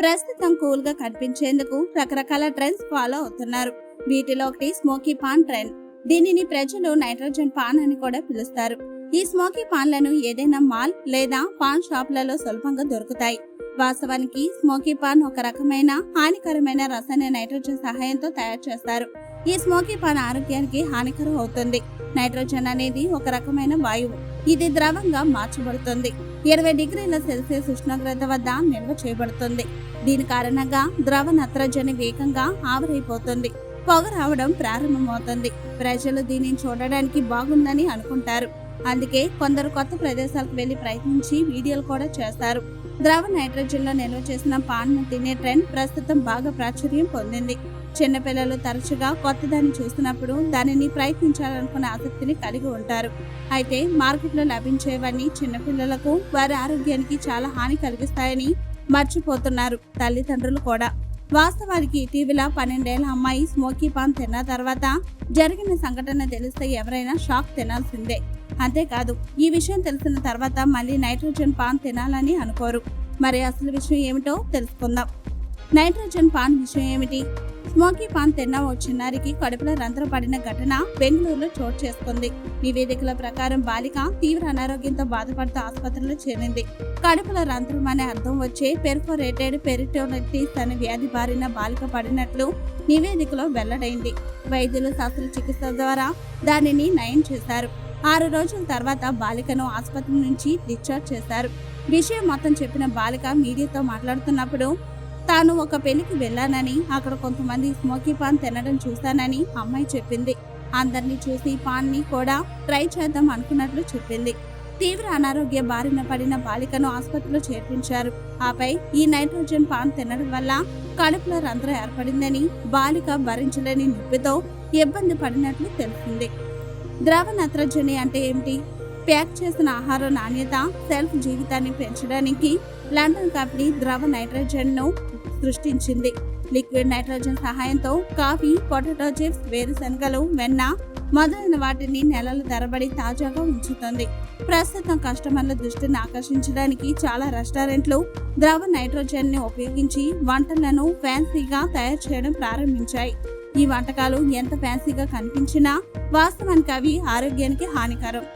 ప్రస్తుతం కూల్గా కనిపించేందుకు రకరకాల ట్రెండ్స్ ఫాలో అవుతున్నారు. వీటిలో ఒకటి స్మోకీ పాన్ ట్రెండ్. దీనిని ప్రజలు నైట్రోజన్ పాన్ అని కూడా పిలుస్తారు. ఈ స్మోకీ పాన్లను ఏదైనా మాల్ లేదా పాన్ షాపులలో సులభంగా దొరుకుతాయి. వాస్తవానికి స్మోకీ పాన్ ఒక రకమైన హానికరమైన రసాయన నైట్రోజన్ సహాయంతో తయారు చేస్తారు. ఈ స్మోకీ పాన్ ఆరోగ్యానికి హానికరం అవుతుంది. నైట్రోజన్ అనేది ఒక రకమైన వాయువు. ఇది ద్రవంగా మార్చబడుతుంది. ఇరవై డిగ్రీల సెల్సియస్ ఉష్ణోగ్రత వద్ద నిల్వ చేయబడుతుంది. దీని కారణంగా ద్రవ నత్రజని వేగంగా ఆవిరైపోతుంది. పొగ రావడం ప్రారంభమవుతుంది. ప్రజలు దీనిని చూడడానికి బాగుందని అనుకుంటారు. అందుకే కొందరు కొత్త ప్రదేశాలకు వెళ్ళి ప్రయత్నించి వీడియోలు కూడా చేస్తారు. ద్రవ నైట్రోజన్లో నిల్వ చేసిన పాన్ను తినే ట్రెండ్ ప్రస్తుతం బాగా ప్రాచుర్యం పొందింది. చిన్నపిల్లలు తరచుగా కొత్తదాన్ని చూసినప్పుడు దానిని ప్రయత్నించాలనుకునే ఆసక్తిని కలిగి ఉంటారు. అయితే మార్కెట్లో లభించేవన్నీ చిన్నపిల్లలకు వారి ఆరోగ్యానికి చాలా హాని కలిగిస్తాయని మర్చిపోతున్నారు తల్లిదండ్రులు కూడా. వాస్తవానికి ఇటీవల పన్నెండేళ్ళ అమ్మాయి స్మోకీ పాన్ తిన్న తర్వాత జరిగిన సంఘటన తెలిస్తే ఎవరైనా షాక్ తినాల్సిందే. అంతేకాదు ఈ విషయం తెలిసిన తర్వాత మళ్ళీ నైట్రోజన్ పాన్ తినాలని అనుకోరు. మరి అసలు విషయం ఏమిటో తెలుసుకుందాం. నైట్రోజన్ పాన్ విషయం ఏమిటి? స్మోకీ పాన్ తిన్న ఓ చిన్నారికి కడుపులో రంధ్రం పడిన ఘటన బెంగళూరులో చోటు చేసుకుంది. నివేదికల ప్రకారం బాలిక తీవ్ర అనారోగ్యంతో బాధపడుతూ ఆసుపత్రిలో చేరింది. కడుపులో రంధ్రం అనే అర్థం వచ్చే పెర్ఫోరేటెడ్ పెరిటోనైటిస్ అనే వ్యాధి బారిన బాలిక పడినట్లు నివేదికలో వెల్లడైంది. వైద్యులు శస్త్రచికిత్స ద్వారా దానిని నయం చేశారు. ఆరు రోజుల తర్వాత బాలికను ఆసుపత్రి నుంచి డిశ్చార్జ్ చేశారు. విషయం మొత్తం చెప్పిన బాలిక మీడియాతో మాట్లాడుతున్నప్పుడు తాను ఒక పెళ్ళికి వెళ్ళానని అక్కడ కొంతమంది స్మోకీ పాన్ తినడం చూశానని అమ్మాయి చెప్పింది. అందరినీ చూసి పాన్ని కూడా ట్రై చేద్దాం అనుకున్నట్లు చెప్పింది. తీవ్ర అనారోగ్య బారిన పడిన బాలికను ఆసుపత్రిలో చేర్పించారు. ఆపై ఈ నైట్రోజన్ పాన్ తినడం వల్ల కడుపులో రంధ్రం ఏర్పడిందని బాలిక భరించలేని నొప్పితో ఇబ్బంది పడినట్లు తెలిసింది. ద్రవ నత్రజని అంటే ఏమిటి? ప్యాక్ చేసిన ఆహార నాణ్యత సెల్ఫ్ జీవితాన్ని పెంచడానికి లండన్ కంపెనీ ద్రవ నైట్రోజన్ను సృష్టించింది. లిక్విడ్ నైట్రోజన్ సహాయంతో కాఫీ పొటాటో చిప్స్ వేరుశనగలు వెన్న మొదలైన వాటిని నెలల తరబడి తాజాగా ఉంచుతుంది. ప్రస్తుతం కస్టమర్ల దృష్టిని ఆకర్షించడానికి చాలా రెస్టారెంట్లు ద్రవ నైట్రోజన్ని ఉపయోగించి వంటలను ఫ్యాన్సీగా తయారు చేయడం ప్రారంభించాయి. ఈ వంటకాలు ఎంత ఫ్యాన్సీగా కనిపించినా వాస్తవానికి అవి ఆరోగ్యానికి హానికరం.